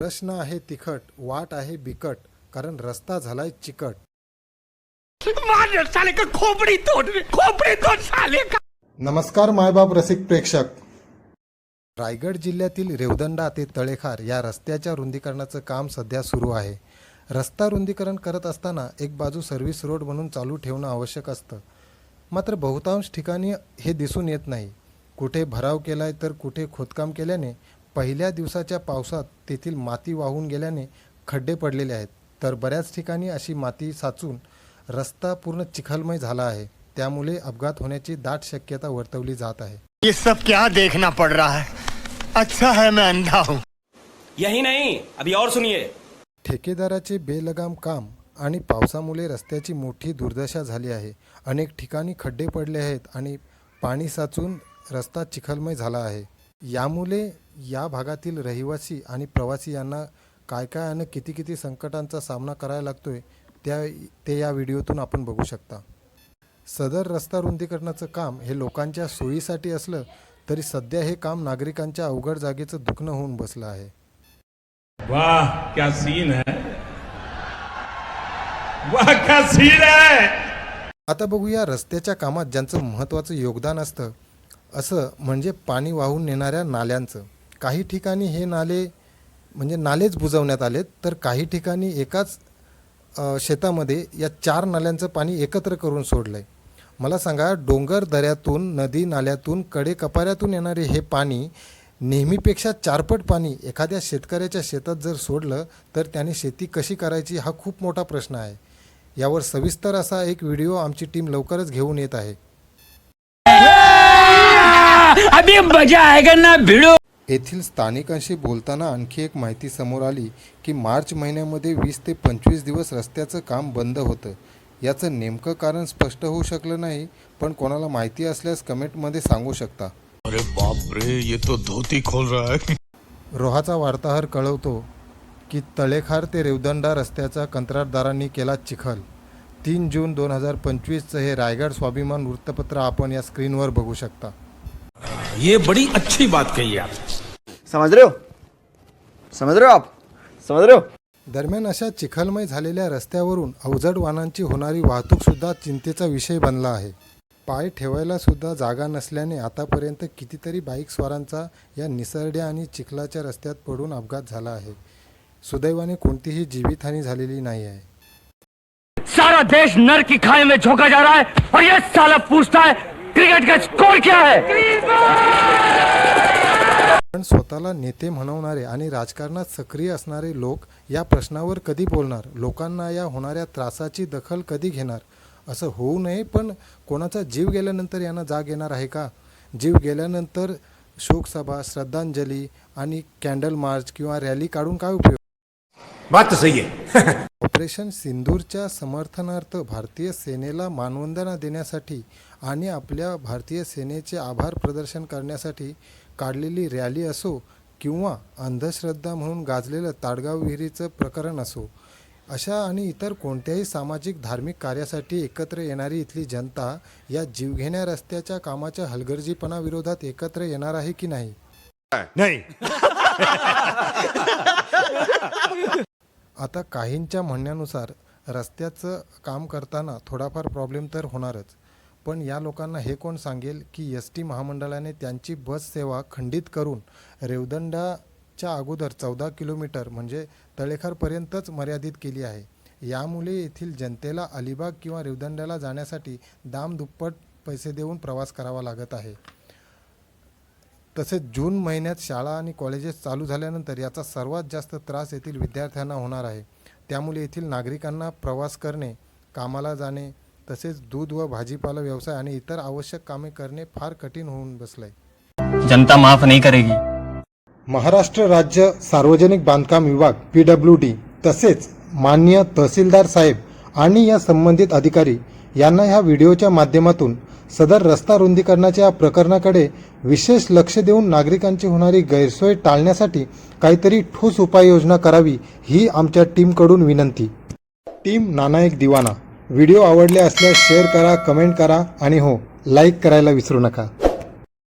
प्रश्न आहे तिखट वाट आहे बिकट कारण रस्ता झालाय चिकट. मार साले का खोपड़ी तोड़? खोपड़ी तोड़ साले का? नमस्कार मायबाप रसिक प्रेक्षक. रायगड जिल्ह्यातील रेवदंडा ते तळेखार या रस्त्याच्या रुंदीकरणाचं काम सध्या सुरू आहे. रस्ता रुंदीकरण करत असताना एक बाजू सर्व्हिस रोड म्हणून चालू ठेवणं आवश्यक असतं. मात्र बहुतांश ठिकाणी हे दिसून येत नाही. कुठे भराव केलाय तर कुठे खोदकाम केल्याने पहिल्या दिवसाच्या पावसात तेथील माती वाहून गेल्याने खड्डे पडलेले आहेत. तर बऱ्याच ठिकाणी अशी माती साचून रस्ता पूर्ण चिखलमय झाला आहे. त्यामुळे अपघात होण्याची दाट शक्यता वर्तवली जात आहे. ये सब क्या देखना पड़ रहा है? अच्छा है मैं अंधा हूँ। यही नहीं अभी और सुनिए। ठेकेदाराचे बेलगाम काम आणि पावसामुळे रस्त्याची मोठी दुर्दशा झाली आहे. अनेक ठिकाणी खड्डे पडले आहेत आणि पाणी साचून रस्ता चिखलमय झाला आहे. यामुळे या भागातील रहिवासी आणि प्रवासी यांना काय काय आणि किती किती संकटांचा सामना करायला लागतोय त्या ते या व्हिडिओतून आपण बघू शकता. सदर रस्ता रुंदीकरणाचं काम हे लोकांच्या सोयीसाठी असलं तरी सध्या हे काम नागरिकांच्या अवघड जागेचं दुखणं होऊन बसलं आहे. वाह क्या सीन है? वाह क्या सीन है? आता बघूया रस्त्याच्या कामात ज्यांचं महत्त्वाचं योगदान असतं असं म्हणजे पाणी वाहून नेणाऱ्या नाल्यांचं. काही ठिकाणी हे नाले म्हणजे नालेच बुजवण्यात आलेत तर काही ठिकाणी एकाच शेतामध्ये या चार नाल्यांचं पाणी एकत्र करून सोडलं आहे मला सांगा डोंगर दऱ्यातून नदी नाल्यातून कडे कपाऱ्यातून येणारे हे पाणी नेहमीपेक्षा चारपट पाणी एखाद्या शेतकऱ्याच्या शेतात जर सोडलं तर त्याने शेती कशी करायची हा खूप मोठा प्रश्न आहे. यावर सविस्तर असा एक व्हिडिओ आमची टीम लवकरच घेऊन येत आहे. अभी मजा आएगा ना भिड़ो। येथील स्थानिकांशी बोलताना आणखी एक माहिती समोर आली की मार्च महिन्यामध्ये वीस ते पंचवीस दिवस रस्त्याचं काम बंद होतं. याचं नेमकं कारण स्पष्ट होऊ शकलं नाही पण कोणाला माहिती असल्यास कमेंटमध्ये सांगू शकता. अरे बाप रे ये तो धोती खोल रहा है. रोहाचा वार्ताहर कळवतो की तळेखार ते रेवदंडा रस्त्याचा कंत्राटदारांनी केला चिखल. तीन जून दोन हजार पंचवीसचं हे रायगड स्वाभिमान वृत्तपत्र आपण या स्क्रीनवर बघू शकता. ये बड़ी अच्छी बात कही आप. समझ रहे हो? समझ रहे हो आप? समझ रहे हो? दरम्यान अशा चिखलमय झालेल्या रस्त्यावरून अवजड वाहनांची होणारी वाहतूक सुद्धा चिंतेचा विषय बनला आहे. पाय ठेवायला सुद्धा जागा नसल्याने आतापर्यंत कितीतरी बाईक स्वारांचा या निसरड्या आणि चिखलाच्या रस्त्यात पडून अपघात झाला आहे. सुदैवाने कोणतीही जीवितहानी झालेली नाही आहे. सारा देश नर की खाई में झोंका जा रहा है और ये साला पूछता है क्रिकेट का स्कोर क्या है? पण स्वतःला नेते म्हणवणारे आणि राजकारणात सक्रिय असणारे लोक या प्रश्नावर कधी बोलणार? लोकांना या होणाऱ्या त्रासाची दखल कधी घेणार? असं होऊ नये पण कोणाचा जीव गेल्यानंतर यांना जाग येणार आहे का? जीव गेल्यानंतर शोकसभा श्रद्धांजली आणि कॅन्डल मार्च किंवा रॅली काढून काय उपयोग? बात सही है ऑपरेशन सिंदूरच्या समर्थनार्थ भारतीय सेनेला मानवंदना देण्यासाठी आणि आपल्या भारतीय सेनेचे आभार प्रदर्शन करण्यासाठी काढलेली रॅली असो किंवा अंधश्रद्धा म्हणून गाजलेलं ताडगाव विहिरीचं प्रकरण असो अशा आणि इतर कोणत्याही सामाजिक धार्मिक कार्यासाठी एकत्र येणारी इथली जनता या जीवघेण्या रस्त्याच्या कामाच्या हलगर्जीपणाविरोधात एकत्र येणार आहे की नाही? नहीं. आता काहींच्या म्हणण्यानुसार रस्त्याचं काम करताना थोडाफार प्रॉब्लेम तर होणारच. पण या लोकांना हे कोण सांगेल की एस टी महामंडळाने त्यांची बस सेवा खंडित करून रेवदंडाच्या अगोदर चौदा किलोमीटर म्हणजे तळेखारपर्यंतच मर्यादित केली आहे? यामुळे येथील जनतेला अलिबाग किंवा रेवदंड्याला जाण्यासाठी दाम दुप्पट पैसे देऊन प्रवास करावा लागत आहे. तसेच जून महिन्यात शाळा आणि कॉलेजेस चालू झाल्यानंतर याचा सर्वात जास्त त्रास येथील विद्यार्थ्यांना होणार आहे. त्यामुळे येथील नागरिकांना प्रवास करणे कामाला जाणे तसेच दूध व भाजीपाला व्यवसाय आणि इतर आवश्यक कामे करणे फार कठीण होऊन बसलंय. जनता माफ नहीं करेगी. महाराष्ट्र राज्य सार्वजनिक बांधकाम विभाग पी डब्ल्यू डी तसेच मान्य तहसीलदार साहेब आणि या संबंधित अधिकारी यांना ह्या व्हिडिओच्या माध्यमातून सदर रस्ता रुंदीकरणाच्या या प्रकरणाकडे विशेष लक्ष देऊन नागरिकांची होणारी गैरसोय टाळण्यासाठी काहीतरी ठोस उपाययोजना करावी ही आमच्या टीमकडून विनंती. टीम नानायक दिवाना. व्हिडिओ आवडले असल्यास शेअर करा कमेंट करा आणि हो लाईक करायला विसरू नका.